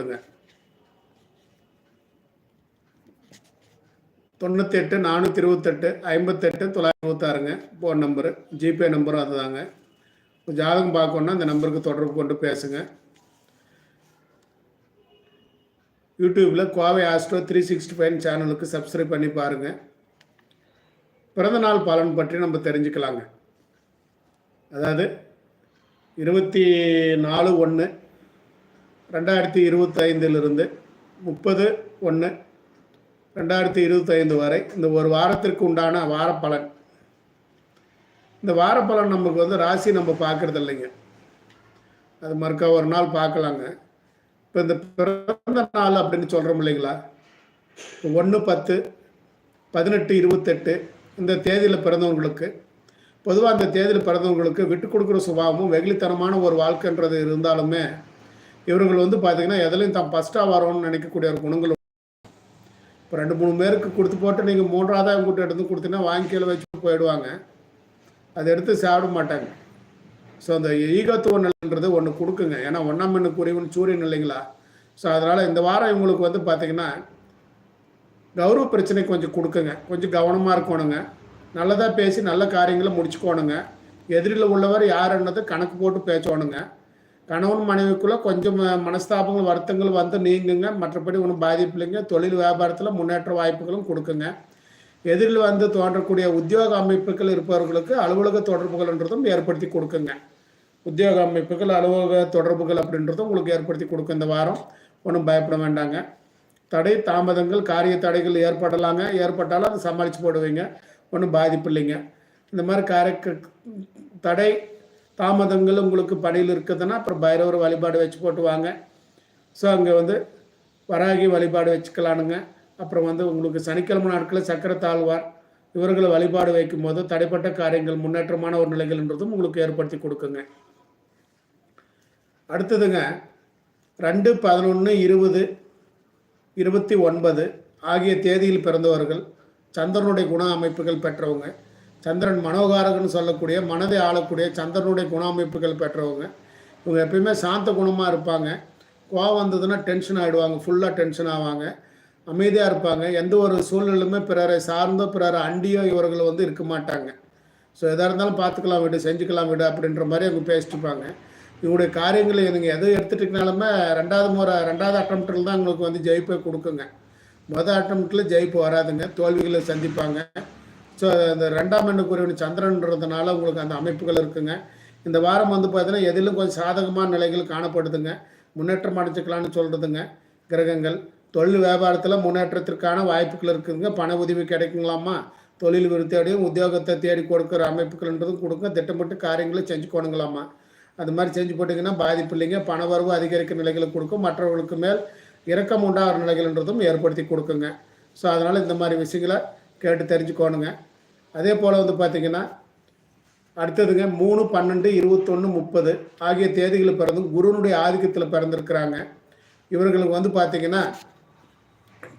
போடுங்க. தொண்ணூற்றி எட்டு நானூற்றி இருபத்தெட்டு ஐம்பத்தெட்டு தொள்ளாயிரத்தி இருபத்தாறுங்க. ஃபோன் நம்பரு ஜிபே நம்பரும் அதுதாங்க. ஜாதகம் பார்க்கணுன்னா அந்த நம்பருக்கு தொடர்பு கொண்டு பேசுங்க. யூடியூப்பில் Kovai Astro three sixty five சேனலுக்கு சப்ஸ்கிரைப் பண்ணி பாருங்கள் பிறந்தநாள் பலன் பற்றி நம்ம தெரிஞ்சுக்கலாங்க. அதாவது இருபத்தி நாலு ஒன்று ரெண்டாயிரத்தி இருபத்தைந்திலிருந்து முப்பது ஒன்று ரெண்டாயிரத்தி இருபத்தைந்து வரை இந்த ஒரு வாரத்திற்கு உண்டான வாரப்பலன். இந்த வாரப்பலன் நமக்கு வந்து ராசி நம்ம பார்க்கறது இல்லைங்க அது மறுக்கா ஒரு நாள் பார்க்கலாங்க. இப்போ இந்த பிறந்த நாள் அப்படின்னு சொல்கிறோம் இல்லைங்களா? ஒன்று பத்து பதினெட்டு இருபத்தெட்டு இந்த தேதியில் பிறந்தவங்களுக்கு பொதுவாக அந்த தேதியில் பிறந்தவங்களுக்கு விட்டு கொடுக்குற சுபாவமும் வெகுளித்தனமான ஒரு வாழ்க்கைன்றது இருந்தாலுமே இவர்கள் வந்து பார்த்தீங்கன்னா எதுலையும் தான் ஃபஸ்ட்டாக வரணும்னு நினைக்கக்கூடிய ஒரு குணங்கள் இப்போ ரெண்டு மூணு பேருக்கு கொடுத்து போட்டு நீங்கள் மூன்றாவதாக உங்கள்கிட்ட எடுத்து கொடுத்தீங்கன்னா வாங்கிக்கையில் வச்சு போயிடுவாங்க. அதை எடுத்து சாப்பிட மாட்டாங்க. ஸோ அந்த ஈகத்துவ நிலைன்றது ஒன்று கொடுக்குங்க. ஏன்னா ஒன்றாம் மண்ணு குறைவுன்னு சூரியன் இல்லைங்களா? ஸோ அதனால் இந்த வாரம் இவங்களுக்கு வந்து பார்த்திங்கன்னா கௌரவ பிரச்சனை கொஞ்சம் கொடுக்குங்க. கொஞ்சம் கவனமாக இருக்கணுங்க. நல்லதாக பேசி நல்ல காரியங்களை முடிச்சுக்கோணுங்க. எதிரில் உள்ளவர் யாருன்னது கணக்கு போட்டு பேசணுங்க. கணவன் மனைவிக்குள்ளே கொஞ்சம் மனஸ்தாபங்கள் வருத்தங்கள் வந்து நீங்குங்க. மற்றபடி ஒன்றும் பாதிப்பு இல்லைங்க தொழில் வியாபாரத்தில் முன்னேற்ற வாய்ப்புகளும் கொடுக்குங்க. எதிரில் வந்து தோன்றக்கூடிய உத்தியோக அமைப்புகள் இருப்பவர்களுக்கு அலுவலக தொடர்புகள்ன்றதும் ஏற்படுத்தி கொடுக்குங்க. உத்தியோக அமைப்புகள் அலுவலக தொடர்புகள் அப்படின்றதும் உங்களுக்கு ஏற்படுத்தி கொடுக்கும் இந்த வாரம். ஒன்றும் பயப்பட வேண்டாங்க. தடை தாமதங்கள் காரிய தடைகள் ஏற்படலாங்க. ஏற்பட்டாலும் அதை சமாளித்து போடுவீங்க. ஒன்றும் பாதிப்பு இல்லைங்க. இந்த மாதிரி காரக்க தடை தாமதங்கள் உங்களுக்கு பணியில் இருக்குதுன்னா அப்புறம் பைரவர் வழிபாடு வச்சு போட்டு வாங்க. ஸோ அங்கே வந்து வராகி வழிபாடு வச்சுக்கலானுங்க. அப்புறம் வந்து உங்களுக்கு சனிக்கிழமை நாட்களில் சக்கர தாழ்வார் இவர்களை வழிபாடு வைக்கும் போது தடைப்பட்ட காரியங்கள் முன்னேற்றமான ஒரு நிலைகள்ன்றதும் உங்களுக்கு ஏற்படுத்தி கொடுக்குங்க. அடுத்ததுங்க ரெண்டு பதினொன்று இருபது இருபத்தி ஒன்பது ஆகிய தேதியில் பிறந்தவர்கள் சந்திரனுடைய குண அமைப்புகள் பெற்றவங்க. சந்திரன் மனோகாரகன்னு சொல்லக்கூடிய மனதை ஆளக்கூடிய சந்திரனுடைய குண அமைப்புகள் பெற்றவங்க. இவங்க எப்பயுமே சாந்த குணமாக இருப்பாங்க. கோவம் வந்ததுன்னா டென்ஷன் ஆகிடுவாங்க ஃபுல்லாக டென்ஷன் ஆவாங்க. அமைதியாக இருப்பாங்க. எந்த ஒரு சூழ்நிலையுமே பிறரை சார்ந்தோ பிறரை அண்டியோ இவர்கள் வந்து இருக்க மாட்டாங்க. ஸோ எதாக இருந்தாலும் பார்த்துக்கலாம் விடு செஞ்சுக்கலாம் விடு அப்படின்ற மாதிரி அவங்க பேசிட்டுருப்பாங்க இவங்களுடைய காரியங்களை நீங்கள் எதை எடுத்துட்டிங்கனாலுமே ரெண்டாவது முறை ரெண்டாவது அட்டம்ப்டில் தான் உங்களுக்கு வந்து ஜெயிப்பை கொடுக்குங்க. மொதல் அட்டம்ப்டில் ஜெயிப்பு வராதுங்க. தோல்விகளை சந்திப்பாங்க. ஸோ அந்த ரெண்டாம் எண்ணுக்குரியவன் சந்திரன்றதுனால உங்களுக்கு அந்த அமைப்புகள் இருக்குங்க. இந்த வாரம் வந்து பார்த்தீங்கன்னா எதிலும் கொஞ்சம் சாதகமான நிலைகள் காணப்படுதுங்க. முன்னேற்றம் அடைஞ்சிக்கலாம்னு சொல்கிறதுங்க கிரகங்கள். தொழில் வியாபாரத்தில் முன்னேற்றத்திற்கான வாய்ப்புகள் இருக்குதுங்க. பண உதவி கிடைக்குங்களாமா? தொழில் விருத்தி அடையும் உத்தியோகத்தை தேடி கொடுக்குற அமைப்புகள்ன்றதும் கொடுங்க. திட்டமிட்டு காரியங்களை செஞ்சுக்கணுங்களாமா அது மாதிரி செஞ்சு போட்டிங்கன்னா பாதிப்பு இல்லைங்க. பண வரவு அதிகரிக்கிற நிலைகளை கொடுக்கும். மற்றவர்களுக்கு மேல் இரக்கம் உண்டாகிற நிலைகள்ன்றதும் ஏற்படுத்தி கொடுக்குங்க. ஸோ அதனால் இந்த மாதிரி விஷயங்களை கேட்டு தெரிஞ்சுக்கோணுங்க. அதே போல் வந்து பார்த்திங்கன்னா அடுத்ததுங்க மூணு பன்னெண்டு இருபத்தொன்று முப்பது ஆகிய தேதிகளில் பிறந்தும் குருனுடைய ஆதிக்கத்தில் பிறந்திருக்கிறாங்க. இவர்களுக்கு வந்து பார்த்திங்கன்னா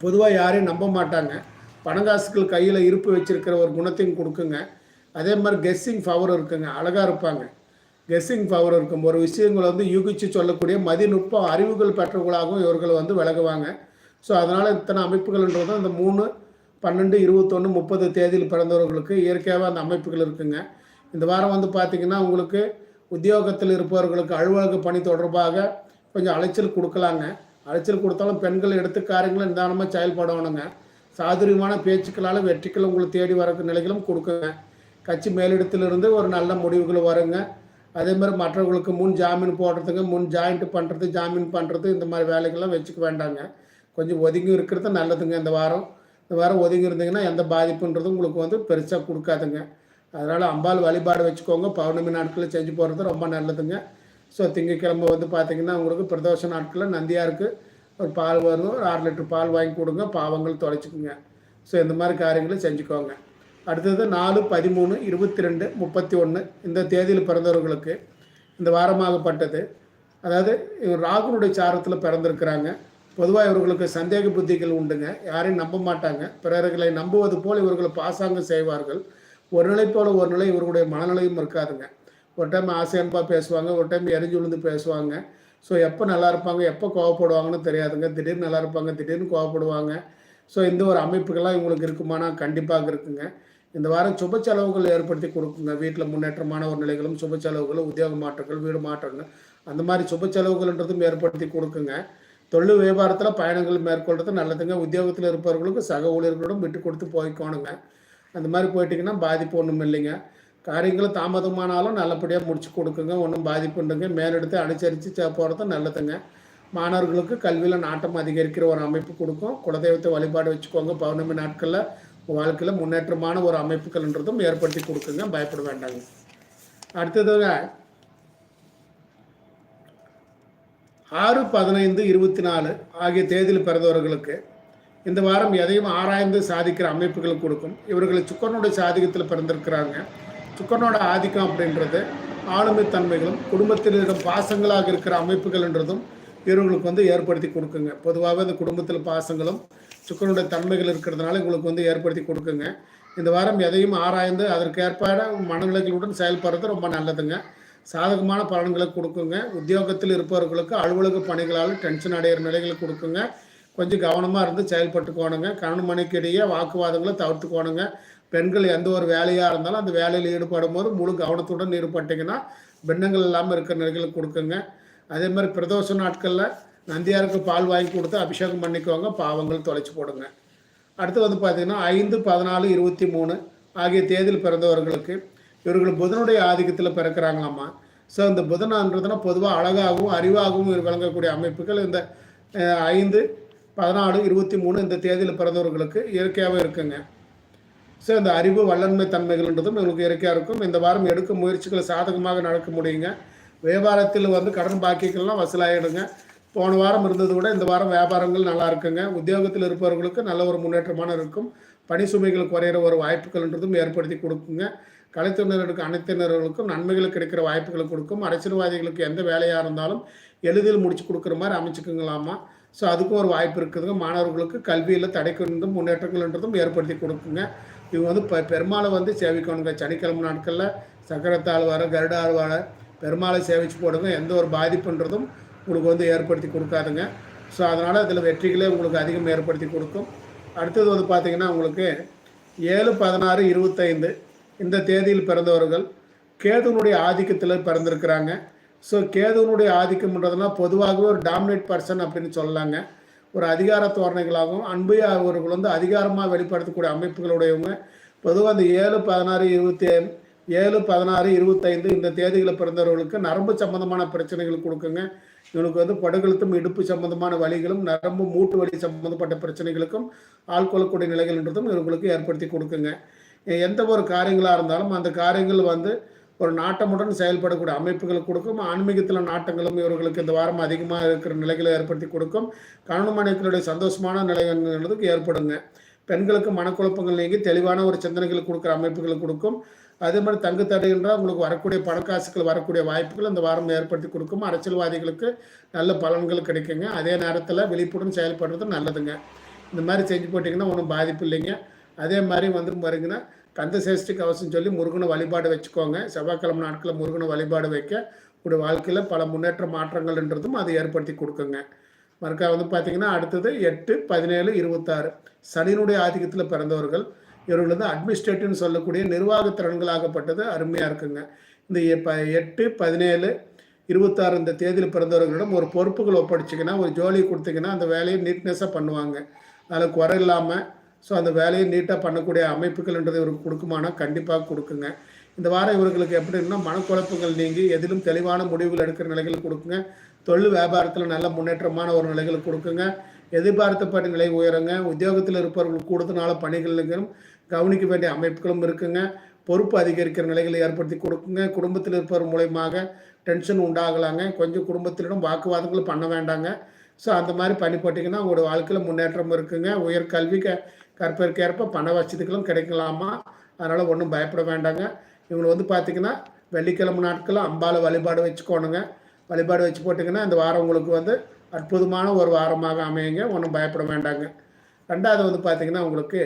பொதுவாக யாரையும் நம்ப மாட்டாங்க. பணங்காசுகள் கையில் இருப்பு வச்சிருக்கிற ஒரு குணத்தையும் கொடுக்குங்க. அதே மாதிரி கெஸ்ஸிங் பவர் இருக்குங்க. அழகாக இருப்பாங்க. கெஸ்ஸிங் பவர் இருக்கும். ஒரு விஷயங்களை வந்து யூகிச்சு சொல்லக்கூடிய மதிநுட்பம் அறிவுகள் பெற்றவர்களாகவும் இவர்கள் வந்து விலகுவாங்க ஸோ அதனால் இத்தனை அமைப்புகள்ன்றதும் இந்த மூணு பன்னெண்டு இருபத்தொன்று முப்பது தேதியில் பிறந்தவர்களுக்கு இயற்கையாகவே அந்த அமைப்புகள் இருக்குங்க. இந்த வாரம் வந்து பார்த்திங்கன்னா உங்களுக்கு உத்தியோகத்தில் இருப்பவர்களுக்கு அலுவலக பணி தொடர்பாக கொஞ்சம் அலைச்சல் கொடுக்கலாங்க. அலைச்சல் கொடுத்தாலும் பெண்கள் எடுத்து காரியங்களும் நிதானமாக செயல்படணுங்க. சாதுரியமான பேச்சுக்களால் வெற்றிகள் உங்களை தேடி வரக்கு நிலைகளும் கொடுக்குங்க. கட்சி மேலிடத்திலிருந்து ஒரு நல்ல முடிவுகள் வருங்க. அதே மாதிரி மற்றவங்களுக்கு முன் ஜாமீன் போடுறதுங்க முன் ஜாயிண்ட் பண்ணுறது ஜாமீன் பண்ணுறது இந்த மாதிரி வேலைகள்லாம் வச்சுக்க வேண்டாங்க. கொஞ்சம் ஒதுங்கி இருக்கிறது நல்லதுங்க இந்த வாரம். இந்த வாரம் ஒதுங்கி இருந்தீங்கன்னா எந்த பாதிப்புன்றதும் உங்களுக்கு வந்து பெருசாக கொடுக்காதுங்க. அதனால் அம்பாள் வழிபாடு வச்சுக்கோங்க. பௌர்ணமி நாட்களில் செஞ்சு போகிறது ரொம்ப நல்லதுங்க. ஸோ திங்கக்கிழமை வந்து பார்த்தீங்கன்னா உங்களுக்கு பிரதோஷ நாட்களில் நந்தியாருக்கு ஒரு பால் வரும். ஒரு ஆறு லிட்டர் பால் வாங்கி கொடுங்க. பாவங்கள் தொலைச்சிக்குங்க. ஸோ இந்த மாதிரி காரியங்களை செஞ்சுக்கோங்க. அடுத்தது நாலு பதிமூணு இருபத்தி ரெண்டு முப்பத்தி ஒன்று இந்த தேதியில் பிறந்தவர்களுக்கு இந்த வாரமாகப்பட்டது. அதாவது இவர் ராகுனுடைய சாரத்தில் பிறந்திருக்கிறாங்க. பொதுவாக இவர்களுக்கு சந்தேக புத்திகள் உண்டுங்க. யாரையும் நம்ப மாட்டாங்க. பிறர்களை நம்புவது போல் இவர்களை பாசாங்கம் செய்வார்கள். ஒரு நிலை போல ஒரு நிலை இவர்களுடைய மனநிலையும் இருக்காதுங்க. ஒரு டைம் ஆசை பேசுவாங்க ஒரு டைம் எரிஞ்சு விழுந்து பேசுவாங்க. ஸோ எப்போ நல்லா இருப்பாங்க எப்போ கோவப்படுவாங்கன்னு தெரியாதுங்க. திடீர்னு நல்லா இருப்பாங்க திடீர்னு கோவப்படுவாங்க. ஸோ இந்த ஒரு அமைப்புகள்லாம் இவங்களுக்கு இருக்குமானா கண்டிப்பாக இருக்குங்க. இந்த வாரம் சுப செலவுகள் ஏற்படுத்தி கொடுக்குங்க. வீட்டில் முன்னேற்றமான ஒரு நிலைகளும் சுப செலவுகளும் உத்தியோக மாற்றங்கள் வீடு மாற்றங்கள் அந்த மாதிரி சுப செலவுகள்ன்றதும் ஏற்படுத்தி கொடுக்குங்க. தொழில் வியாபாரத்தில் பயணங்கள் மேற்கொள்றது நல்லதுங்க. உத்தியோகத்தில் இருப்பவர்களுக்கு சக ஊழியர்களுடன் விட்டு கொடுத்து போய்க்கோணுங்க. அந்த மாதிரி போயிட்டிங்கன்னா பாதிப்பு ஒன்றும் இல்லைங்க. காரியங்கள் தாமதமானாலும் நல்லபடியாக முடிச்சு கொடுக்குங்க. ஒன்றும் பாதிப்புண்டுங்க மேலெடுத்து அனுசரித்து போகிறது நல்லதுங்க. மாணவர்களுக்கு கல்வியில் நாட்டம் அதிகரிக்கிற ஒரு அமைப்பு கொடுக்கும். குலதெய்வத்தை வழிபாடு வச்சுக்கோங்க. பௌர்ணமி நாட்களில் வாழ்க்கையில் முன்னேற்றமான ஒரு அமைப்புகள்ன்றதும் ஏற்படுத்தி கொடுக்குங்க. பயப்பட வேண்டாங்க. அடுத்ததுங்க ஆறு பதினைந்து இருபத்தி நாலு ஆகிய தேதியில் பிறந்தவர்களுக்கு இந்த வாரம் எதையும் ஆராய்ந்து சாதிக்கிற அமைப்புகள் கொடுக்கும். இவர்கள் சுக்கரனுடைய சாதிக்கத்தில் பிறந்திருக்கிறாங்க. சுக்கரனோட ஆதிக்கம் அப்படின்றது ஆளுமை தன்மைகளும் குடும்பத்தில் பாசங்களாக இருக்கிற அமைப்புகள்ன்றதும் இவர்களுக்கு வந்து ஏற்படுத்தி கொடுக்குங்க. பொதுவாகவே இந்த குடும்பத்தில் பாசங்களும் சுக்கரனுடைய தன்மைகள் இருக்கிறதுனால உங்களுக்கு வந்து ஏற்படுத்தி கொடுக்குங்க. இந்த வாரம் எதையும் ஆராய்ந்து அதற்கேற்பாட மனநிலைகளுடன் செயல்படுறது ரொம்ப நல்லதுங்க. சாதகமான பலன்களை கொடுக்குங்க. உத்தியோகத்தில் இருப்பவர்களுக்கு அலுவலக பணிகளால் டென்ஷன் அடைகிற நிலைகளை கொடுக்குங்க. கொஞ்சம் கவனமாக இருந்து செயல்பட்டுக்கோணுங்க. கணவன் மனைக்கு இடையே வாக்குவாதங்களை தவிர்த்துக்கோணுங்க. பெண்கள் எந்த ஒரு வேலையாக இருந்தாலும் அந்த வேலையில் ஈடுபடும் போது முழு கவனத்துடன் ஈடுபட்டிங்கன்னா பின்னங்கள் இல்லாமல் இருக்கிற நிலைகளை கொடுக்குங்க. அதே மாதிரி பிரதோஷ நாட்களில் நந்தியாருக்கு பால் வாங்கி கொடுத்து அபிஷேகம் பண்ணிக்கோங்க. பாவங்கள் தொலைச்சி போடுங்க. அடுத்து வந்து பார்த்தீங்கன்னா ஐந்து பதினாலு இருபத்தி மூணு ஆகிய தேதியில் பிறந்தவர்களுக்கு இவர்கள் புதனுடைய ஆதிக்கத்தில் பிறக்கிறாங்களாமா? ஸோ இந்த புதனான்றதுனா பொதுவாக அழகாகவும் அறிவாகவும் விளங்கக்கூடிய அமைப்புகள் இந்த ஐந்து பதினாலு இருபத்தி மூணு இந்த தேதியில் பிறந்தவர்களுக்கு இயற்கையாகவே இருக்குங்க. ஸோ இந்த அறிவு வல்லன்மை தன்மைகள்ன்றதும் இவங்களுக்கு இயற்கையாக இருக்கும். இந்த வாரம் எடுக்கும் முயற்சிகள் சாதகமாக நடக்க முடியுங்க. வியாபாரத்தில் வந்து கடன் பாக்கிகள்லாம் வசூலாகிடுங்க போன வாரம் இருந்தது விட இந்த வாரம் வியாபாரங்கள் நல்லா இருக்குங்க. உத்தியோகத்தில் இருப்பவர்களுக்கு நல்ல ஒரு முன்னேற்றமான இருக்கும். பணி சுமைகள் குறையிற ஒரு வாய்ப்புகள்ன்றதும் ஏற்படுத்தி கொடுக்குங்க. கலைத்துறையினருக்கு அனைத்தினர்களுக்கும் நன்மைகள் கிடைக்கிற வாய்ப்புகளை கொடுக்கும். அரசியல்வாதிகளுக்கு எந்த வேலையாக இருந்தாலும் எளிதில் முடிச்சு கொடுக்குற மாதிரி அமைச்சுக்குங்களாமா? ஸோ அதுக்கும் ஒரு வாய்ப்பு இருக்குதுங்க. மாணவர்களுக்கு கல்வியில் தடைக்கொண்டும் முன்னேற்றங்கள்ன்றதும் ஏற்படுத்தி கொடுக்குங்க. இவங்க வந்து ப பெருமாளை வந்து சேவிக்கணுங்க. சனிக்கிழமை நாட்களில் சக்கரத்தாழ்வார கருட ஆழ்வார பெருமாளை சேவிச்சு போடுங்க. எந்த ஒரு பாதிப்புன்றதும் உங்களுக்கு வந்து ஏற்படுத்தி கொடுக்காதுங்க. ஸோ அதனால் அதில் வெற்றிகளே உங்களுக்கு அதிகம் ஏற்படுத்தி கொடுக்கும். அடுத்தது வந்து பார்த்திங்கன்னா உங்களுக்கு ஏழு பதினாறு இருபத்தைந்து இந்த தேதியில் பிறந்தவர்கள் கேதுனுடைய ஆதிக்கத்தில் பிறந்திருக்கிறாங்க. ஸோ கேதுனுடைய ஆதிக்கம்ன்றதுனா பொதுவாகவே ஒரு டாமினேட் பர்சன் அப்படின்னு சொல்லலாங்க. ஒரு அதிகார தோரணைகளாகவும் அன்பு அவர்கள் வந்து அதிகாரமாக வெளிப்படுத்தக்கூடிய அமைப்புகளுடையவங்க. பொதுவாக அந்த ஏழு பதினாறு இருபத்தி ஏழு பதினாறு இருபத்தைந்து இந்த தேதிகளை பிறந்தவர்களுக்கு நரம்பு சம்பந்தமான பிரச்சனைகள் கொடுக்குங்க. இவங்களுக்கு வந்து படுகெழுத்தும் இடுப்பு சம்பந்தமான வழிகளும் நரம்பு மூட்டு வலி சம்பந்தப்பட்ட பிரச்சனைகளுக்கும் ஆள்கொள்ளக்கூடிய நிலைகள்ன்றதும் இவங்களுக்கு ஏற்படுத்தி கொடுக்குங்க. எந்த ஒரு காரியங்களாக இருந்தாலும் அந்த காரியங்கள் வந்து ஒரு நாட்டமுடன் செயல்படக்கூடிய அமைப்புகள் கொடுக்கும். ஆன்மீகத்தில் நாட்டங்களும் இவர்களுக்கு இந்த வாரம் அதிகமாக இருக்கிற நிலைகளை ஏற்படுத்தி கொடுக்கும். கணவன் மனைவிகளுடைய சந்தோஷமான நிலைங்கிறதுக்கு ஏற்படுங்க. பெண்களுக்கு மனக்குழப்பங்கள் நீங்கி தெளிவான ஒரு சிந்தனைகள் கொடுக்குற அமைப்புகள் கொடுக்கும். அதே மாதிரி தங்கு தடைகின்ற உங்களுக்கு வரக்கூடிய பணக்காசுகள் வரக்கூடிய வாய்ப்புகள் இந்த வாரம் ஏற்படுத்தி கொடுக்கும். அரசியல்வாதிகளுக்கு நல்ல பலன்கள் கிடைக்குங்க. அதே நேரத்தில் விழிப்புடன் செயல்படுறது நல்லதுங்க. இந்த மாதிரி செஞ்சு போட்டிங்கன்னா ஒன்றும் பாதிப்பு இல்லைங்க. அதே மாதிரி வந்து பாருங்கன்னா கந்த சேஷ்டி கவசம் சொல்லி முருகனை வழிபாடு வச்சுக்கோங்க. செவ்வாய்க்கிழமை நாட்களில் முருகனை வழிபாடு வைக்க உங்களுடைய வாழ்க்கையில் பல முன்னேற்ற மாற்றங்கள்ன்றதும் அதை ஏற்படுத்தி கொடுக்குங்க. மறுக்கா வந்து பார்த்தீங்கன்னா அடுத்தது எட்டு பதினேழு இருபத்தாறு. சனியினுடைய ஆதிக்கத்தில் பிறந்தவர்கள். இவர்கள் வந்து அட்மினிஸ்ட்ரேட்டிவ்னு சொல்லக்கூடிய நிர்வாக திறன்களாகப்பட்டது அருமையாக இருக்குங்க. இந்த இப்போ எட்டு பதினேழு இருபத்தாறு இந்த தேதியில் பிறந்தவர்களிடம் ஒரு பொறுப்புகள் ஒப்படைச்சிங்கன்னா ஒரு ஜோலி கொடுத்தீங்கன்னா அந்த வேலையை நீட்னஸாக பண்ணுவாங்க. அதில் குறை இல்லாமல் ஸோ அந்த வேலையை நீட்டாக பண்ணக்கூடிய அமைப்புகள்ன்றது இவருக்கு கொடுக்குமானா கண்டிப்பாக கொடுக்குங்க. இந்த வாரம் இவர்களுக்கு எப்படின்னா மனக்குழப்பங்கள் நீங்கி எதிலும் தெளிவான முடிவுகள் எடுக்கிற நிலைகள் கொடுக்குங்க. தொழில் வியாபாரத்தில் நல்ல முன்னேற்றமான ஒரு நிலைகள் கொடுக்குங்க. எதிர்பார்த்தப்பட்ட நிலை உயருங்க. உத்தியோகத்தில் இருப்பவர்கள் கூடுதலான பணிகளுக்கும் கவனிக்க வேண்டிய அமைப்புகளும் இருக்குங்க. பொறுப்பு அதிகரிக்கிற நிலைகளை ஏற்படுத்தி கொடுக்குங்க. குடும்பத்தில் இருப்பவர் மூலயமாக டென்ஷன் உண்டாகலாங்க. கொஞ்சம் குடும்பத்திலிடம் வாக்குவாதங்கள் பண்ண வேண்டாங்க. ஸோ அந்த மாதிரி பண்ணி போட்டிங்கன்னா உங்களோட வாழ்க்கையில் முன்னேற்றம் இருக்குங்க. உயர்கல்வி க கற்பதற்கேற்ப பண வசதிகளும் கிடைக்கலாமா? அதனால் ஒன்றும் பயப்பட வேண்டாங்க. இவங்களை வந்து பார்த்திங்கன்னா வெள்ளிக்கிழமை நாட்களில் அம்பால வழிபாடு வச்சுக்கோணுங்க. வழிபாடு வச்சு போட்டிங்கன்னா இந்த வாரம் உங்களுக்கு வந்து அற்புதமான ஒரு வாரமாக அமையுங்க. ஒன்றும் பயப்பட வேண்டாங்க. ரெண்டாவது வந்து பார்த்திங்கன்னா உங்களுக்கு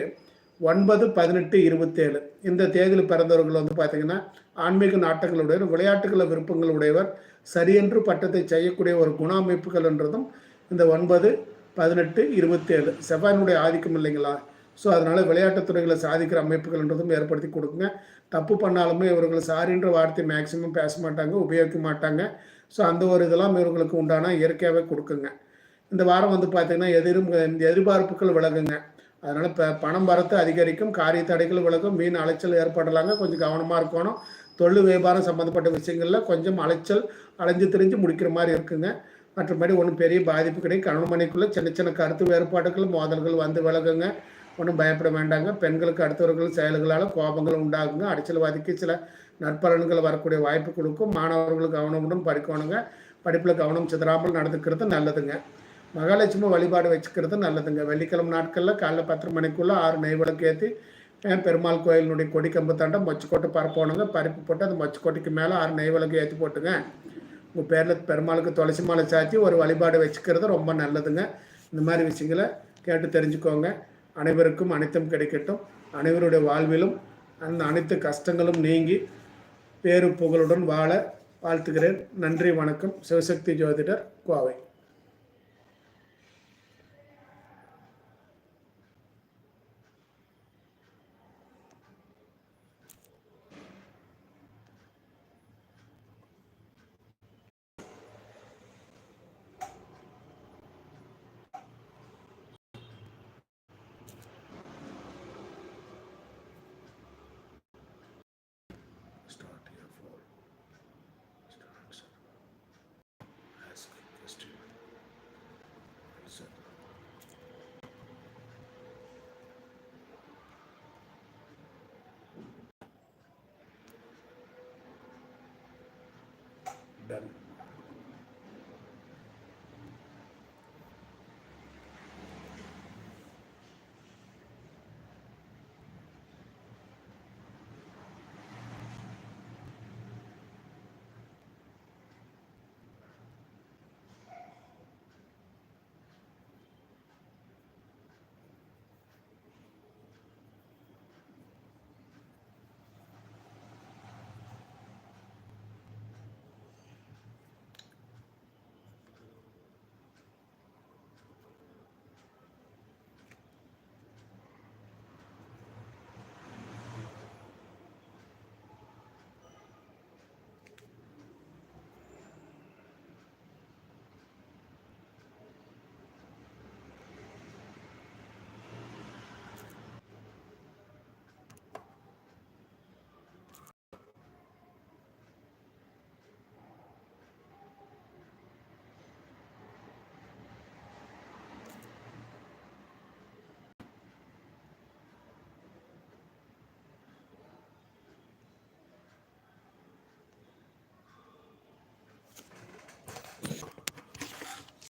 ஒன்பது பதினெட்டு இருபத்தேழு. இந்த தேதியில் பிறந்தவர்கள் வந்து பார்த்திங்கன்னா ஆன்மீக நாட்டங்களுடைய விளையாட்டுகளில் விருப்பங்கள் உடையவர் சரியென்று பட்டத்தை செய்யக்கூடிய ஒரு குண அமைப்புகள் என்றதும் இந்த ஒன்பது பதினெட்டு இருபத்தேழு செவ்வாயினுடைய ஆதிக்கம் இல்லைங்களா? ஸோ அதனால் விளையாட்டுத்துறைகளை சாதிக்கிற அமைப்புகள்ன்றதும் ஏற்படுத்தி கொடுக்குங்க தப்பு பண்ணாலுமே இவர்கள் சாரின்ற வார்த்தை மேக்சிமம் பேச மாட்டாங்க உபயோகிக்க மாட்டாங்க. ஸோ அந்த ஒரு இதெல்லாம் இவர்களுக்கு உண்டான இயற்கையாகவே கொடுக்குங்க. இந்த வாரம் வந்து பார்த்திங்கன்னா எதிரும் இந்த எதிர்பார்ப்புகள் விலகுங்க. அதனால் இப்போ பணம் வரத்து அதிகரிக்கும் காரிய தடைகள் விலகும் மீன் அலைச்சல் ஏற்படலாங்க. கொஞ்சம் கவனமாக இருக்கணும். தொழில் வியாபாரம் சம்மந்தப்பட்ட விஷயங்களில் கொஞ்சம் அலைச்சல் அலைஞ்சு திரிஞ்சு முடிக்கிற மாதிரி இருக்குங்க. மற்றபடி ஒன்றும் பெரிய பாதிப்பு கிடையாது. கணவன் மணிக்குள்ளே சின்ன சின்ன கருத்து வேறுபாடுகள் மோதல்கள் வந்து விலகுங்க. ஒன்றும் பயப்பட வேண்டாங்க. பெண்களுக்கு அடுத்தவர்கள் செயல்களால் கோபங்கள் உண்டாகுங்க. அடிச்சல்வாதிக்கு சில நற்பலன்கள் வரக்கூடிய வாய்ப்பு கொடுக்கும். மாணவர்களுக்கு கவனமுடன் படிக்கணுங்க. படிப்பில் கவனம் சிதறாமல் நடந்துக்கிறது நல்லதுங்க. மகாலட்சுமி வழிபாடு வச்சுக்கிறது நல்லதுங்க. வெள்ளிக்கிழமை நாட்களில் காலைல பத்து மணிக்குள்ளே ஆறு நெய் விளக்கு ஏற்றி பெருமாள் கோயிலினுடைய கொடி கம்பு தாண்டம் மொச்சுக்கோட்டை பரப்போணுங்க. பருப்பு போட்டு அந்த மொச்சுக்கோட்டைக்கு மேலே ஆறு நெய் விளக்கு ஏற்றி போட்டுங்க. உங்கள் பேரில் பெருமாளுக்கு துளசி மாலை சாத்தி ஒரு வழிபாடு வச்சுக்கிறது ரொம்ப நல்லதுங்க. இந்த மாதிரி விஷயங்களை கேட்டு தெரிஞ்சுக்கோங்க. அனைவருக்கும் அனைத்தும் கிடைக்கட்டும். அனைவருடைய வாழ்விலும் அந்த அனைத்து கஷ்டங்களும் நீங்கி பேரு புகழுடன் வாழ வாழ்த்துகிறேன். நன்றி வணக்கம். சிவசக்தி ஜோதிடர் கோவை. done.